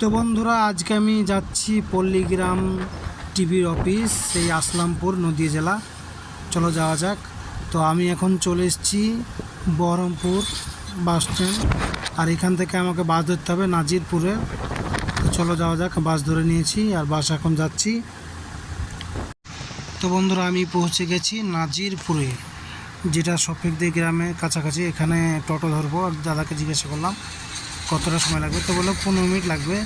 তো বন্ধুরা, আজকে আমি যাচ্ছি পল্লীগ্রাম টিভির অফিস সেই আসলামপুর নদী জেলা। চলো যাওয়া যাক। তো আমি এখন চলে এসেছি বহরমপুর বাস স্ট্যান্ড, আর এখান থেকে আমাকে বাস ধরতে হবে নাজিরপুরে। তো চলো যাওয়া যাক, বাস ধরে নিয়েছি আর বাস এখন যাচ্ছি। তো বন্ধুরা, আমি পৌঁছে গেছি নাজিরপুরে, যেটা সফিকদি গ্রামের কাছাকাছি। এখানে টোটো ধরবো, আর দাদাকে জিজ্ঞাসা করলাম কতটা সময় লাগবে? তো বলল পনেরো মিনিট লাগবে,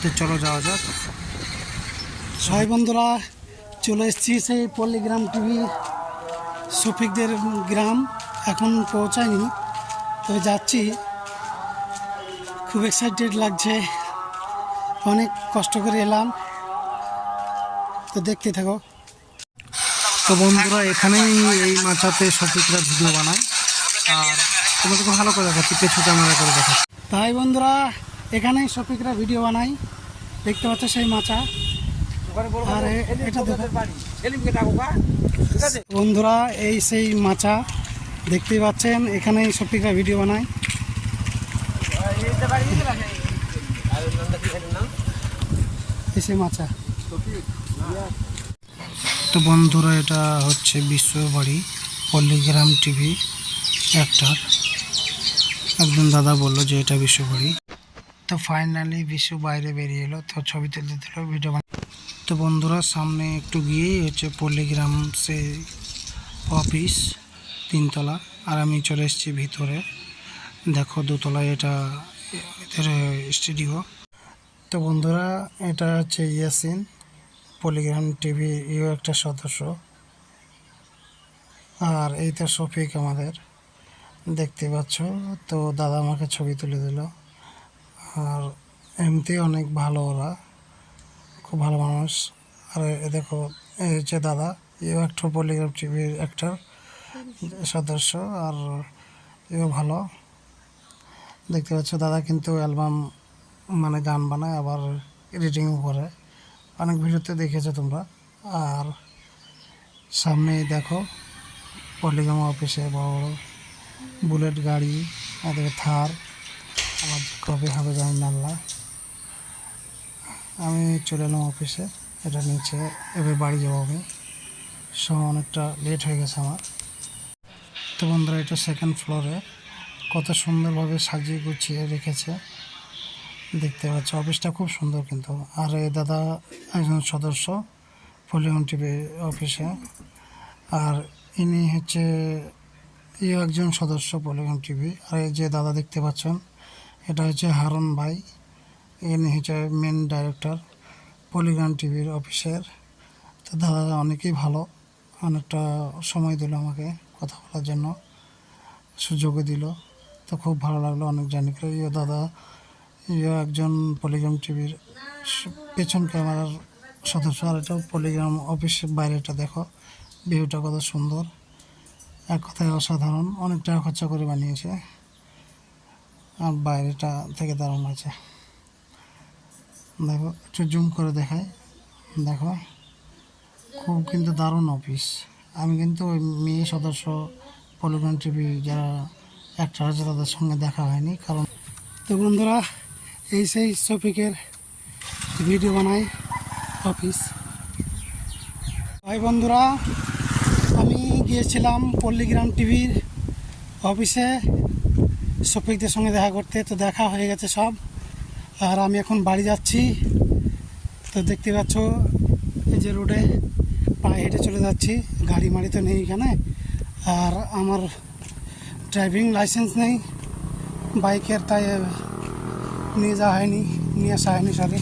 তো চলো যাওয়া যাক। সবাই বন্ধুরা, চলে এসেছি সেই পল্লীগ্রাম টিভি শফিকদের গ্রাম। এখন পৌঁছায়নি, তবে যাচ্ছি। খুব এক্সাইটেড লাগছে, অনেক কষ্ট করে এলাম। তো দেখতে থাকো। তো বন্ধুরা, এখানেই এই মাচাতে শফিকরা ভিডিও বানায়। আর তোমাদেরকে ভালো করে দেখাচ্ছি, পেছু ক্যামেরা করে দেখাচ্ছি। তাই বন্ধুরা, এখানেই শফিকরা ভিডিও বানাই। দেখতে পাচ্ছ সেই মাচা। আর বন্ধুরা, এই সেই মাচা, দেখতেই পাচ্ছেন, এখানেই শফিকরা ভিডিও বানায়। এই সেই মাচা। তো বন্ধুরা, এটা হচ্ছে বিশ্ববাড়ি পল্লিগ্রাম টিভি একটার একজন দাদা বলল যে এটা বিশ্ববাড়ি তো ফাইনালি বিশ্ব বাইরে বেরিয়ে এলো, তো ছবি তুলতে দিল ভিডিও তো বন্ধুরা, সামনে একটু গিয়ে হচ্ছে পল্লীগ্রাম সে অফিস তিনতলা, আর আমি চলে এসেছি ভিতরে। দেখো দোতলায় এটা স্টুডিও তো বন্ধুরা, এটা হচ্ছে ইয়াসিন পলিগ্রাম টিভি ইও একটা সদস্য। আর এই তো শফিক আমাদের। দেখতে পাচ্ছ। তো দাদা আমাকে ছবি তুলে দিল। আর এমনি অনেক ভালো ওরা। খুব ভালো মানুষ। আর দেখো এই হচ্ছে দাদা। ইও একটা পলিগ্রাম টিভির একটা সদস্য। আর এও ভালো। দেখতে পাচ্ছ, দাদা কিন্তু অ্যালবাম মানে গান বানায়, আবার এডিটিংও করে। অনেক ভিডিওতে দেখেছ তোমরা। আর সামনেই দেখো পল্লিগ্রাম অফিসে বড় বড় বুলেট গাড়ি এদিকে থার, আমার কবে হবে জানি না আল্লাহ। আমি চলে এলাম অফিসে, এটা নিচে, এবার বাড়ি যাব আমি। সময় অনেকটা লেট হয়ে গেছে আমার। তো বন্ধুরা, এটা সেকেন্ড ফ্লোরে কত সুন্দরভাবে সাজিয়ে গুছিয়ে রেখেছে। দেখতে পাচ্ছ, অফিসটা খুব সুন্দর কিন্তু। আর এই দাদা একজন সদস্য পলিগন টিভি অফিসে। আর ইনি হচ্ছে ইও একজন সদস্য পলিগন টিভি, আর এই যে দাদা দেখতে পাচ্ছেন, এটা হচ্ছে হারুন ভাই। ইনি হচ্ছে মেন ডাইরেক্টর পলিগ্রাম টিভির অফিসের। তো দাদা, অনেকেই ভালো, অনেকটা সময় দিল আমাকে কথা বলার জন্য, সুযোগও দিল। তো খুব ভালো লাগল অনেক জানি। করে ইয়ে দাদা ইয়ে একজন পলিগ্রাম টিভির পেছন ক্যামেরার সদস্য, আর এটা পলিগ্রাম অফিসের বাইরেটা দেখো, ভিউটা কত সুন্দর। এক কথায় অসাধারণ। অনেক টাকা খরচা করে বানিয়েছে। আর বাইরেটা থেকে দারুণ আছে দেখো, একটু জুম করে দেখায় দেখো, খুব কিন্তু দারুণ অফিস আমি কিন্তু ওই মেয়ে সদস্য পলিগ্রাম টিভি যারা একটা আছে তাদের সঙ্গে দেখা হয়নি। কারণ তো বন্ধুরা, এই সেই শফিকের ভিডিও বানাই অফিস ভাই বন্ধুরা, আমি গিয়েছিলাম পল্লীগ্রাম টিভির অফিসে। শফিকদের সঙ্গে দেখা করতে, তো দেখা হয়ে গেছে সব। আর আমি এখন বাড়ি যাচ্ছি। তো দেখতে পাচ্ছ, এই যে রোডে পায়ে হেঁটে চলে যাচ্ছি। গাড়ি মাড়ি তো নেই এখানে। আর আমার ড্রাইভিং লাইসেন্স নেই। বাইকের তাই নিয়ে যাওয়া হয়নি, নিয়ে আসা হয়নি সরি